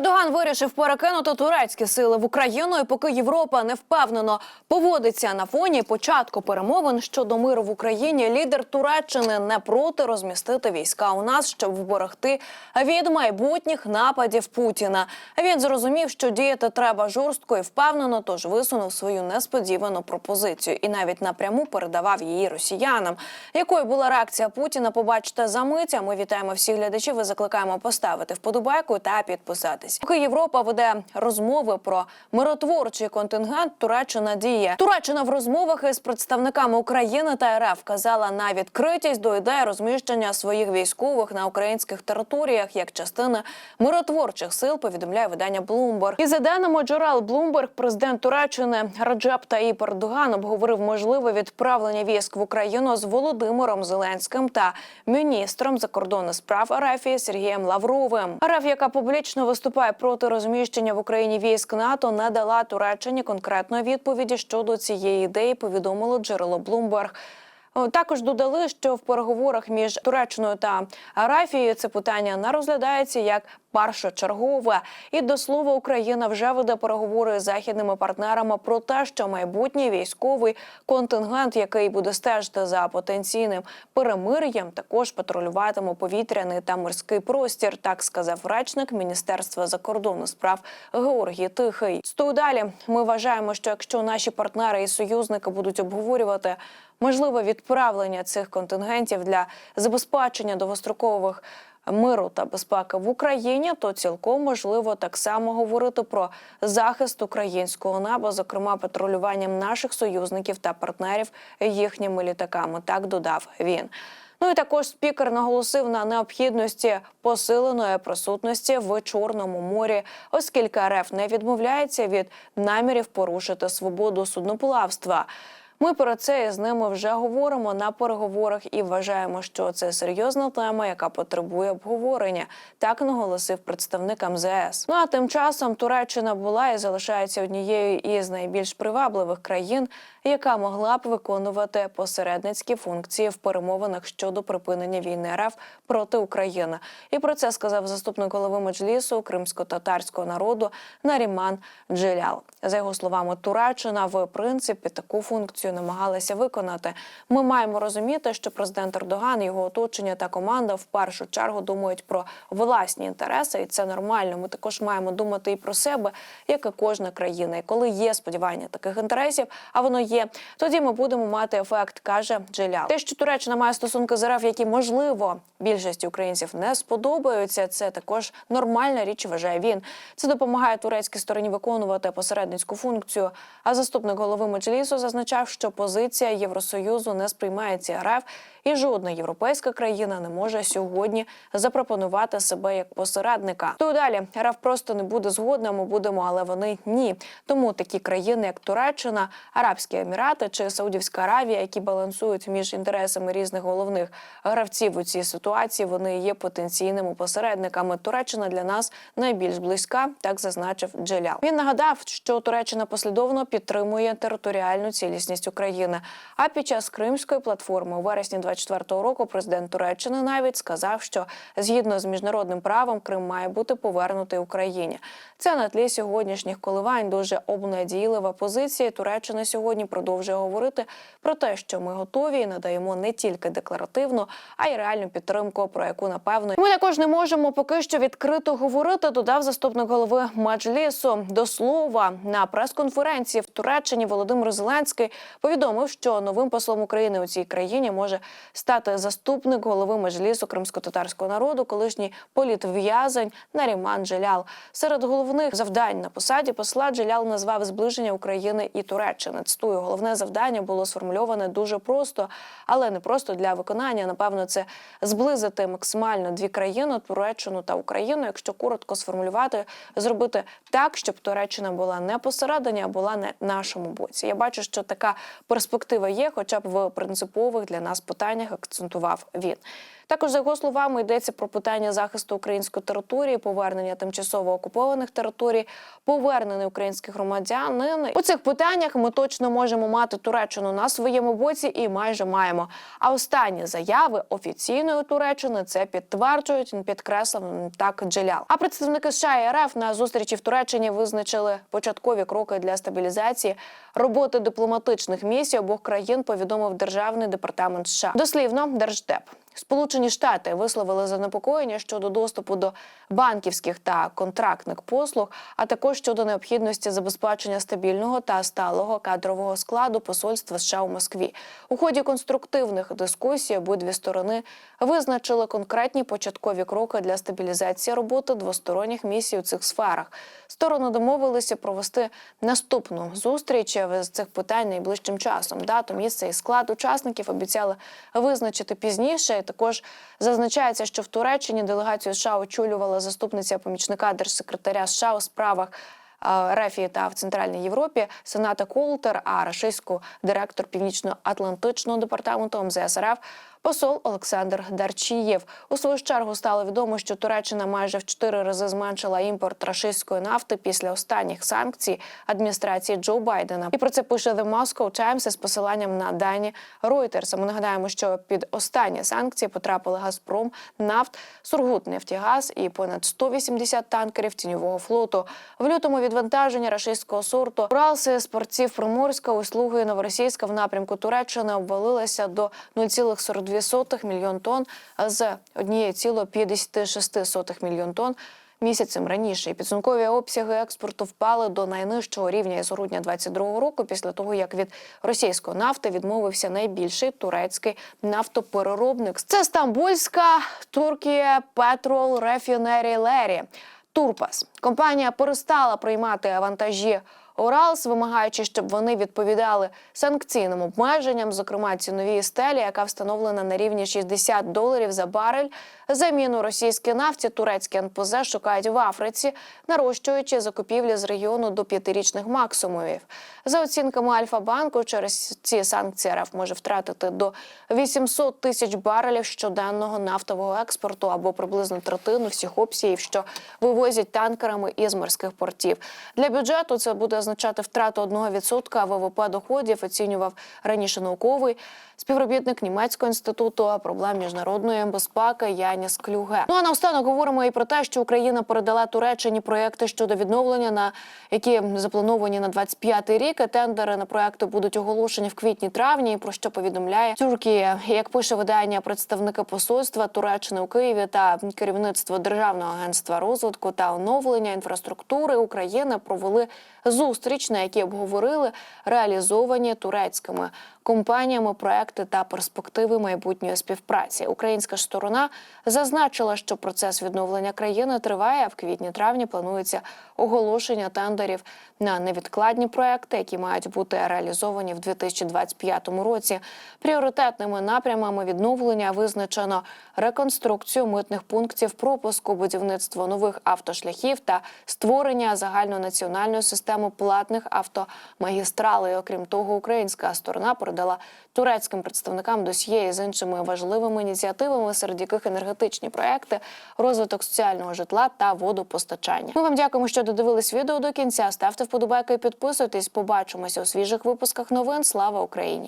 Ердоган вирішив перекинути турецькі сили в Україну, і поки Європа не впевнено поводиться на фоні початку перемовин щодо миру в Україні. Лідер Туреччини не проти розмістити війська у нас, щоб вберегти від майбутніх нападів Путіна. Він зрозумів, що діяти треба жорстко і впевнено, тож висунув свою несподівану пропозицію і навіть напряму передавав її росіянам. Якою була реакція Путіна? Побачите за мить. А Ми вітаємо всіх глядачів і закликаємо поставити вподобайку та підписатись. Поки Європа веде розмови про миротворчий контингент, Туреччина діє. Туреччина в розмовах із представниками України та РФ казала на відкритість до ідеї розміщення своїх військових на українських територіях як частина миротворчих сил. Повідомляє видання Bloomberg. І за даними джерел Bloomberg, президент Туреччини Раджеп Таїп Ердоган обговорив можливе відправлення військ в Україну з Володимиром Зеленським та міністром закордонних справ РФ Сергієм Лавровим. РФ, яка публічно виступає проти розміщення в Україні військ НАТО, не дала Туреччині конкретної відповіді щодо цієї ідеї. Повідомило джерело Блумберг. Також додали, що в переговорах між Туреччиною та Арафією це питання не розглядається як першочергове. І до слова, Україна вже веде переговори з західними партнерами про те, що майбутній військовий контингент, який буде стежити за потенційним перемир'ям, також патрулюватиме повітряний та морський простір. Так сказав речник Міністерства закордонних справ Георгій Тихий. Стою далі. Ми вважаємо, що якщо наші партнери і союзники будуть обговорювати можливе відправлення цих контингентів для забезпечення довгострокових миру та безпеки в Україні, то цілком можливо так само говорити про захист українського неба, зокрема патрулюванням наших союзників та партнерів їхніми літаками. Так додав він. Ну і також спікер наголосив на необхідності посиленої присутності в Чорному морі, оскільки РФ не відмовляється від намірів порушити свободу судноплавства. Ми про це із ними вже говоримо на переговорах і вважаємо, що це серйозна тема, яка потребує обговорення. Так наголосив представник МЗС. Ну а тим часом Туреччина була і залишається однією із найбільш привабливих країн, яка могла б виконувати посередницькі функції в перемовинах щодо припинення війни РФ проти України. І про це сказав заступник голови меджлісу кримсько-татарського народу Наріман Джилял. За його словами, Туреччина в принципі таку функцію намагалася виконати. Ми маємо розуміти, що президент Ердоган, його оточення та команда в першу чергу думають про власні інтереси, і це нормально. Ми також маємо думати і про себе, як і кожна країна. І коли є сподівання таких інтересів, а воно є, тоді ми будемо мати ефект, каже Джилял. Те, що Туреччина має стосунки з РФ, які можливо більшості українців не сподобаються. Це також нормальна річ. Вважає він. Це допомагає турецькій стороні виконувати посередницьку функцію. А заступник голови Меджлісу зазначав, що позиція Євросоюзу не сприймається РФ, і жодна європейська країна не може сьогодні запропонувати себе як посередника. То далі РФ просто не буде згодна. Ми будемо, але вони ні. Тому такі країни, як Туреччина, Арабські Емірати чи Саудівська Аравія, які балансують між інтересами різних головних гравців у цій ситуації, вони є потенційними посередниками. Туреччина для нас найбільш близька, так зазначив Джелял. Він нагадав, що Туреччина послідовно підтримує територіальну цілісність України. А під час Кримської платформи у вересні 24-го року президент Туреччини навіть сказав, що згідно з міжнародним правом Крим має бути повернутий Україні. Це на тлі сьогоднішніх коливань дуже обнадійлива позиція. Туреччина сьогодні продовжує говорити про те, що ми готові і надаємо не тільки декларативну, а й реальну підтримку, про яку напевно ми також не можемо поки що відкрито говорити. Додав заступник голови Меджлісу. До слова на прес-конференції в Туреччині Володимир Зеленський повідомив, що новим послом України у цій країні може стати заступник голови Меджлісу кримсько-татарського народу, колишній політв'язень Наріман Джелял. Серед головних завдань на посаді посла Джелял назвав зближення України і Туреччини. Цитую, головне завдання було сформульоване дуже просто, але не просто для виконання. Напевно, це зблизити максимально дві країни Туреччину та Україну. Якщо коротко сформулювати, зробити так, щоб Туреччина була не посередині, а була на нашому боці. Я бачу, що така перспектива є, хоча б в принципових для нас питаннях акцентував він. Також за його словами йдеться про питання захисту української території, повернення тимчасово окупованих територій, повернення українських громадянин. У цих питаннях ми точно можемо мати Туреччину на своєму боці і майже маємо. А останні заяви офіційної Туреччини це підтверджують, підкреслив так Джелял. А представники США і РФ на зустрічі в Туреччині визначили початкові кроки для стабілізації роботи дипломатичних місій обох країн. Повідомив державний департамент США. Дослівно держдеп. Сполучені Штати висловили занепокоєння щодо доступу до банківських та контрактних послуг, а також щодо необхідності забезпечення стабільного та сталого кадрового складу посольства США у Москві. У ході конструктивних дискусій обидві сторони визначили конкретні початкові кроки для стабілізації роботи двосторонніх місій у цих сферах. Сторони домовилися провести наступну зустріч з цих питань найближчим часом. Дату, місце і склад учасників обіцяли визначити пізніше. І також зазначається, що в Туреччині делегацію США очолювала заступниця помічника держсекретаря США у справах. Рефії та в Центральній Європі Сената Колтер, а рашистську директор Північно-Атлантичного департаменту МЗС РФ посол Олександр Дарчієв. У свою чергу стало відомо, що Туреччина майже в чотири рази зменшила імпорт рашистської нафти після останніх санкцій адміністрації Джо Байдена. І про це пише The Moscow Times з посиланням на дані Reuters. Ми нагадаємо, що під останні санкції потрапили Газпром, нафт, Сургут, Нефтігаз і понад 180 танкерів тіньового флоту. В лютому відвантаження рашистського сорту Уралси спортів Приморська, услуги Новоросійська в напрямку Туреччини обвалилися до 0,42 мільйон тонн з 1,56 мільйон тонн. Місяцем раніше І підсумкові обсяги експорту впали до найнижчого рівня із грудня 22 року, після того як від російської нафти відмовився найбільший турецький нафтопереробник. Це Стамбульська Туркія Петрол Refinery Лері. Турпас компанія перестала приймати вантажі Уралс, вимагаючи, щоб вони відповідали санкційним обмеженням, зокрема ціновій стелі, яка встановлена на рівні 60 доларів за барель. Заміну російській нафті турецькі НПЗ шукають в Африці, нарощуючи закупівлі з регіону до п'ятирічних максимумів. За оцінками Альфа-банку, через ці санкції РФ може втратити до 800 тисяч барелів щоденного нафтового експорту або приблизно третину всіх обсягів, що вивозять танкерами із морських портів. Для бюджету це буде означати втрату 1% ВВП доходів, оцінював раніше науковий співробітник німецького інституту проблем міжнародної безпеки Яніс Клюге. Ну а наостанок говоримо і про те, що Україна передала Туреччині проекти щодо відновлення, на які заплановані на 25-й рік. Тендери на проекти будуть оголошені в квітні-травні. Про що повідомляє Тюркія, як пише видання представника посольства Туреччини у Києві та керівництво Державного агентства розвитку та оновлення інфраструктури України провели зустріч, на якій обговорили реалізовані турецькими компаніями проекти та перспективи майбутньої співпраці. Українська сторона зазначила, що процес відновлення країни триває. В квітні-травні планується оголошення тендерів на невідкладні проекти, які мають бути реалізовані в 2025 році. Пріоритетними напрямами відновлення визначено реконструкцію митних пунктів пропуску, будівництво нових автошляхів та створення загальнонаціональної системи платних автомагістралей. Окрім того, українська сторона передала турецьким представникам досьє з іншими важливими ініціативами, серед яких енергетичні проекти, розвиток соціального житла та водопостачання. Ми вам дякуємо, що додивились відео до кінця. Ставте вподобайки і підписуйтесь. Побачимося у свіжих випусках новин. Слава Україні!